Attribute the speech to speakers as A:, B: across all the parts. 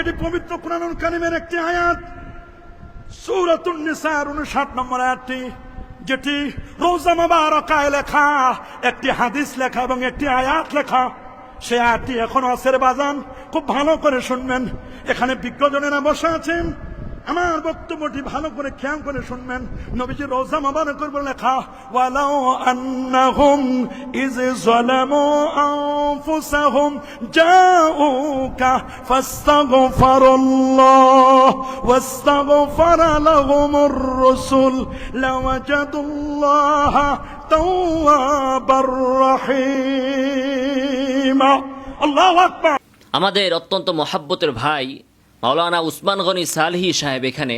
A: এটি পবিত্র কোরআনুল কালিমের একটি আয়াত। সূরাতুন নিসার 59 নম্বর আয়াতটি, যেটি রোজা মুবারাকায় লেখা, একটি হাদিস লেখা এবং একটি আয়াত লেখা। সে আয়াতটি এখনও আসের বাজান খুব ভালো করে শুনবেন। এখানে বিজ্ঞজনেরা বসে আছেন। আমার বক্তব্যটি ভালো করে খেয়াল করে শুনবেন। নবীজি রোজা মোবারকের উপর লেখা, ওয়ালাউ আন্নাহুম ইজ যালামু আনফুসাহুম জাউকা ফাস্তাগফিরুল্লাহ ওয়াস্তাগফার লাহুমুর রাসূল লাওয়াজাদুল্লাহ তাওয়াবার রহিম। আল্লাহু আকবার।
B: আমাদের অত্যন্ত মহাব্বতের ভাই মাওলানা উসমান গনি সালহি সাহেব এখানে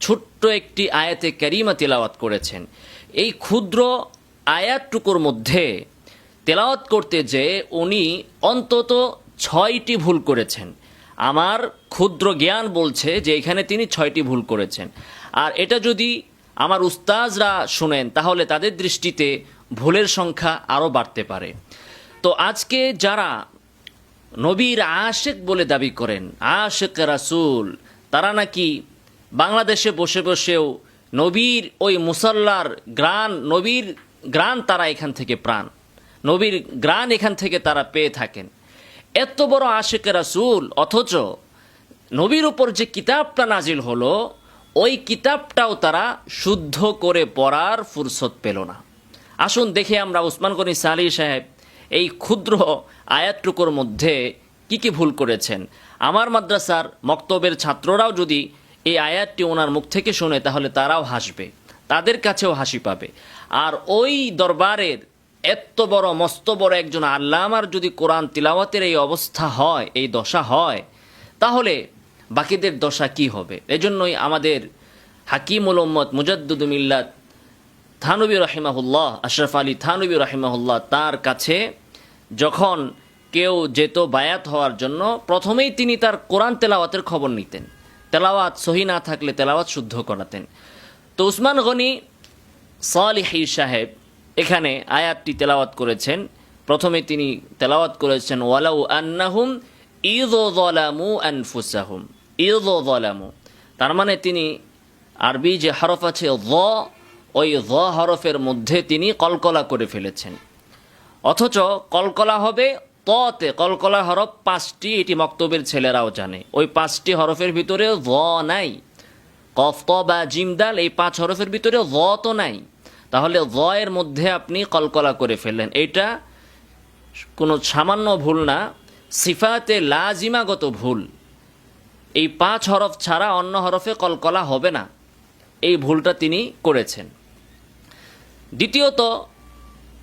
B: ছোট্ট একটি আয়াতে ক্যারিমা তেলাওয়াত করেছেন। এই ক্ষুদ্র আয়াতটুকুর মধ্যে তেলাওয়াত করতে যে উনি অন্তত ছয়টি ভুল করেছেন। আমার ক্ষুদ্র জ্ঞান বলছে যে এখানে তিনি ছয়টি ভুল করেছেন। আর এটা যদি আমার উস্তাজরা শুনেন, তাহলে তাদের দৃষ্টিতে ভুলের সংখ্যা আরও বাড়তে পারে। তো আজকে যারা নবীর আশেক বলে দাবি করেন, আশেক রাসূল, তারা নাকি বাংলাদেশে বসে বসেও নবীর ওই মুসল্লার গ্রান নবীর গ্রান তারা এখান থেকে প্রাণ, নবীর গ্রান এখান থেকে তারা পেয়ে থাকেন। এত বড় আশেক রাসুল, অথচ নবীর উপর যে কিতাবটা নাজিল হলো, ওই কিতাবটাও তারা শুদ্ধ করে পড়ার ফুরসত পেল না। আসুন দেখে আমরা উসমান গনি সাহেব এই ক্ষুদ্র আয়াতটুকুর মধ্যে কি কি ভুল করেছেন? আমার মাদ্রাসার মক্তবের ছাত্ররাও যদি এই আয়াতটি ওনার মুখ থেকে শোনে, তাহলে তারাও হাসবে, তাদের কাছেও হাসি পাবে। আর ওই দরবারের এত বড়, মস্ত বড় একজন আল্লামার যদি কোরআন তিলাওয়াতের এই অবস্থা হয়, এই দশা হয়, তাহলে বাকিদের দশা কি হবে? এজন্যই আমাদের হাকিমুল উম্মত মুজাদ্দুদ মিল্লাত থানবী রহিমাহুল্লাহ, আশরাফ আলী থানবী রাহিমাহুল্লাহ তার কাছে যখন কেউ যেত বায়াত হওয়ার জন্য, প্রথমেই তিনি তার কোরআন তেলাওয়াতের খবর নিতেন। তেলাওয়াত সহি না থাকলে তেলাওয়াত শুদ্ধ করাতেন। তো উসমান গনি সালিহি সাহেব এখানে আয়াতটি তেলাওয়াত করেছেন। প্রথমে তিনি তেলাওয়াত করেছেন, ওয়ালাউ আন্নাহুম ইদ জলামু আনফুসাহুম। ইদ জলামু তার মানে তিনি আরবি যে হরফ আছে ওই জ হরফের মধ্যে তিনি কলকলা করে ফেলেছেন। অথচ কলকলা হবে ততে, কলকলা হরফ পাঁচটি, এটি মক্তবের ছেলেরাও জানে। ওই পাঁচটি হরফের ভিতরে জ নাই। কফ, ত, বা জিমদাল এই পাঁচ হরফের ভিতরে জ তো নাই। তাহলে জ এর মধ্যে আপনি কলকলা করে ফেললেন। এটা কোনো সামান্য ভুল না, সিফাতে লাজিমাগত ভুল। এই পাঁচ হরফ ছাড়া অন্য হরফে কলকলা হবে না। এই ভুলটা তিনি করেছেন। দ্বিতীয়ত,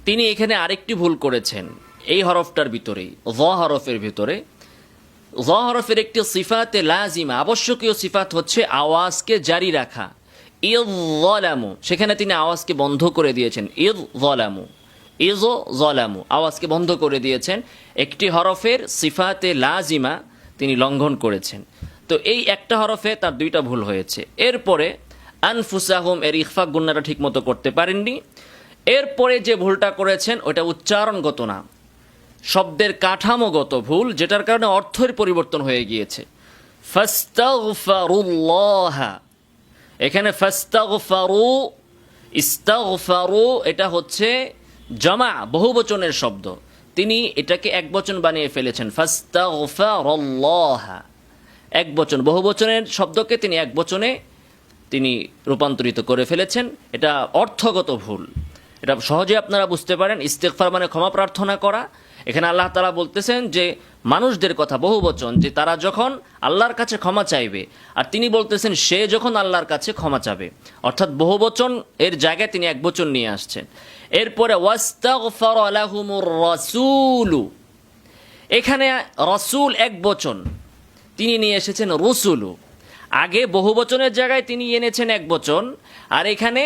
B: তিনি এখানে আরেকটি ভুল করেছেন। এই হরফটার ভিতরেই জ হরফের ভিতরে। জ হরফের একটি সিফাতে লাজিমা, আবশ্যকীয় সিফাত হচ্ছে আওয়াজকে জারি রাখা। ইদ জলামু, সেখানে তিনি আওয়াজকে বন্ধ করে দিয়েছেন। ইদ জলামু ইজ জলামু, আওয়াজকে বন্ধ করে দিয়েছেন। একটি হরফের সিফাতে লাজিমা তিনি লঙ্ঘন করেছেন। তো এই একটা হরফে তার দুইটা ভুল হয়েছে। এরপরে, আনফুসাহম, এর ইখফা গুন্নাটা ঠিকমতো করতে পারেননি। এরপরে যে ভুলটা করেছেন ওটা উচ্চারণগত না। শব্দের কাঠামোগত ভুল, যেটার কারণে অর্থের পরিবর্তন হয়ে গিয়েছে। এখানে এটা হচ্ছে জমা, বহুবচনের শব্দ। তিনি এটাকে এক বচন বানিয়ে ফেলেছেন এক বচন, বহুবচনের শব্দকে তিনি এক বচনে তিনি রূপান্তরিত করে ফেলেছেন, এটা অর্থগত ভুল। এটা সহজে আপনারা বুঝতে পারেন। ইস্তেকফার মানে ক্ষমা প্রার্থনা করা। এখানে আল্লাহ তালা বলতেছেন যে, মানুষদের কথা বহু বচন, যে তারা যখন আল্লাহর কাছে ক্ষমা চাইবে, আর তিনি বলতেছেন, সে যখন আল্লাহর কাছে ক্ষমা চাবে। অর্থাৎ বহু বচন, এর জায়গায় তিনি এক বচন নিয়ে আসছেন। এরপরে রাসূলু। এখানে রসুল এক বচন, তিনি নিয়ে এসেছেন রসুলু। আগে বহু বচনের জায়গায় তিনি এনেছেন এক বচন, আর এখানে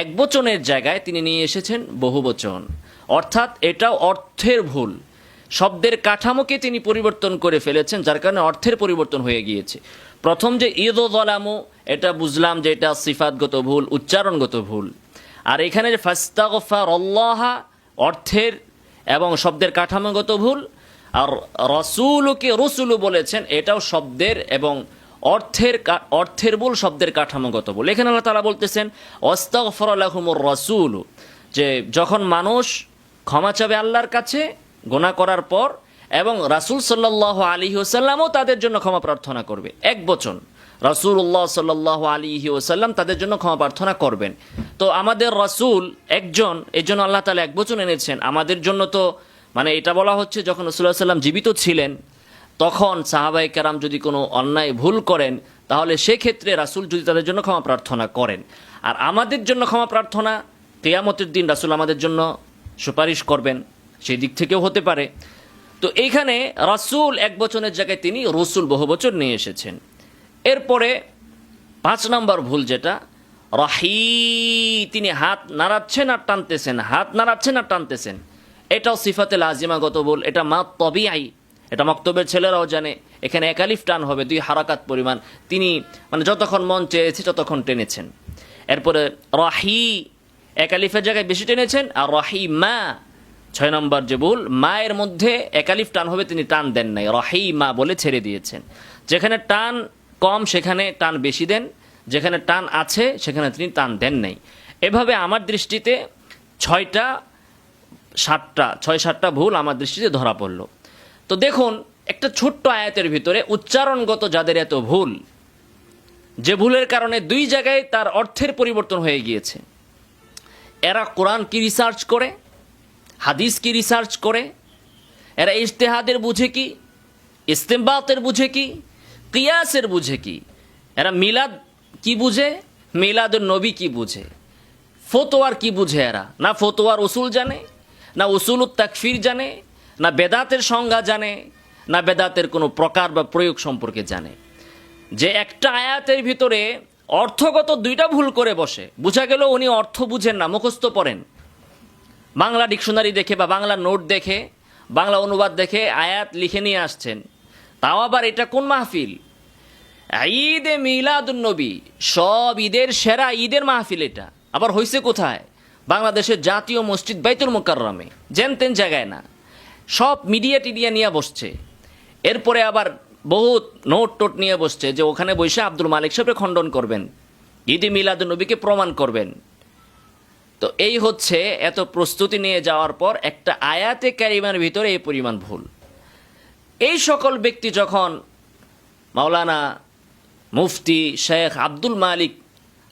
B: এক বচনের জায়গায় তিনি নিয়ে এসেছেন বহু বচন। অর্থাৎ এটাও অর্থের ভুল। শব্দের কাঠামোকে তিনি পরিবর্তন করে ফেলেছেন, যার কারণে অর্থের পরিবর্তন হয়ে গিয়েছে। প্রথম যে ঈদ ও জলামু এটা বুঝলাম যে এটা সিফাতগত ভুল, উচ্চারণগত ভুল। আর এখানে যে ফাস্তাগফার অল্লাহা অর্থের এবং শব্দের কাঠামোগত ভুল, আর রসুলকে রসুলু বলেছেন, এটাও শব্দের এবং অর্থের অর্থের বল শব্দের কাঠামোগত বল। এখানে আল্লাহ তালা বলতেছেন, অস্তাগফর আলাহুমুর রসুল যে যখন মানুষ ক্ষমা চাবে আল্লাহর কাছে গোনা করার পর, এবং রাসূল সাল্লাহ আলী ওসাল্লামও তাদের জন্য ক্ষমা প্রার্থনা করবে। এক বচন, রাসূলুল্লাহ সাল্লাহ আলী ওসাল্লাম তাদের জন্য ক্ষমা প্রার্থনা করবেন। তো আমাদের রাসূল একজন এই জন্য আল্লাহ তালা এক বচন এনেছেন, আমাদের জন্য তো মানে এটা বলা হচ্ছে যখন রসুল্লাহ সাল্লাম জীবিত ছিলেন তখন সাহাবাই কেরাম যদি কোনো অন্যায় ভুল করেন, তাহলে সেক্ষেত্রে রাসূল যদি তাদের জন্য ক্ষমা প্রার্থনা করেন। আর আমাদের জন্য ক্ষমা প্রার্থনা কেয়ামতের দিন রাসূল আমাদের জন্য সুপারিশ করবেন, সেই দিক থেকেও হতে পারে। তো এইখানে রাসূল এক বচনের জায়গায় তিনি রসুল বহু বচন নিয়ে এসেছেন। এরপরে পাঁচ নম্বর ভুল যেটা রাহি তিনি হাত নাড়াচ্ছেন আর টানতেছেন, হাত নাড়াচ্ছেন আর টানতেছেন। এটাও সিফাতে লাজিমাগত বল এটা মা তবিআই এটা মক্তবের ছেলেরাও জানে, এখানে একালিফ টান হবে, দুই হারাকাত পরিমাণ। তিনি মানে যতক্ষণ মন চেয়েছে ততক্ষণ টেনেছেন। এরপরে রাহি একালিফের জায়গায় বেশি টেনেছেন, আর রাহি মা, ছয় নম্বর যে ভুল মায়ের মধ্যে একালিফ টান হবে, তিনি টান দেন নাই। রাহি মা বলে ছেড়ে দিয়েছেন। যেখানে টান কম, সেখানে টান বেশি দেন। যেখানে টান আছে, সেখানে তিনি টান দেন নাই। এভাবে আমার দৃষ্টিতে ছয়টা, সাতটা, ছয় সাতটা ভুল আমার দৃষ্টিতে ধরা পড়ল। তো দেখুন, একটা ছোট্ট আয়াতের ভিতরে উচ্চারণগত যাদের এত ভুল, যে ভুলের কারণে দুই জায়গায় তার অর্থের পরিবর্তন হয়ে গিয়েছে। এরা কোরআন কি রিসার্চ করে, হাদিস কি রিসার্চ করে, এরা ইশতেহাদের বুঝে কি, ইস্তেমবাতের বুঝে কি, কিয়াসের বুঝে কি, এরা মিলাদ কি বুঝে মিলাদের নবী কি বুঝে, ফতোয়ার কি বুঝে এরা? না ফতোয়ার উসুল জানে, না উসুল তাকফির জানে না বেদাতের সংজ্ঞা জানে, না বেদাতের কোনো প্রকার বা প্রয়োগ সম্পর্কে জানে। যে একটা আয়াতের ভিতরে অর্থগত দুইটা ভুল করে বসে, বোঝা গেল উনি অর্থ বুঝেন না, মুখস্থ পড়েন। বাংলা ডিকশনারি দেখে বা বাংলা নোট দেখে, বাংলা অনুবাদ দেখে আয়াত লিখে নিয়ে আসছেন। তাও আবার এটা কোন মাহফিল? ঈদে মিলাদুন্নবী সব ঈদের সেরা ঈদের মাহফিল এটা। আবার হয়েছে কোথায়? বাংলাদেশের জাতীয় মসজিদ বাইতুল মোকাররমে। যেন তেন জায়গায় না। সব মিডিয়া টিডিয়া নিয়ে বসছে। এরপরে আবার বহুত নোট টোট নিয়ে বসছে যে ওখানে বসে আব্দুল মালিক সাহেবকে খণ্ডন করবেন। ঈদে মিলাদুন্নবীকে প্রমাণ করবেন। তো এই হচ্ছে এত প্রস্তুতি নিয়ে যাওয়ার পর একটা আয়াতে ক্যারিমার ভিতরে এই পরিমাণ ভুল। এই সকল ব্যক্তি যখন মাওলানা মুফতি শেখ আব্দুল মালিক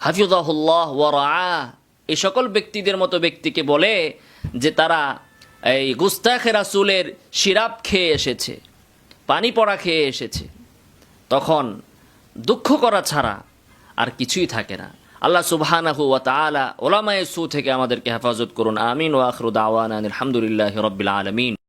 B: হাফিজাহুল্লাহ ওয়ারা এই সকল ব্যক্তিদের মতো ব্যক্তিকে বলে যে তারা এই গুস্তাখে রাসুলের সিরাপ খেয়ে এসেছে, পানি পড়া খেয়ে এসেছে। তখন দুঃখ করা ছাড়া আর কিছুই থাকে না। আল্লাহ সুবহানাহু ওয়া তাআলা ওলামায়ে সু থেকে আমাদেরকে হেফাজত করুন। আমিন ওয়া আখিরু দাওয়ানা আলহামদুলিল্লাহি রাব্বিল আলামিন।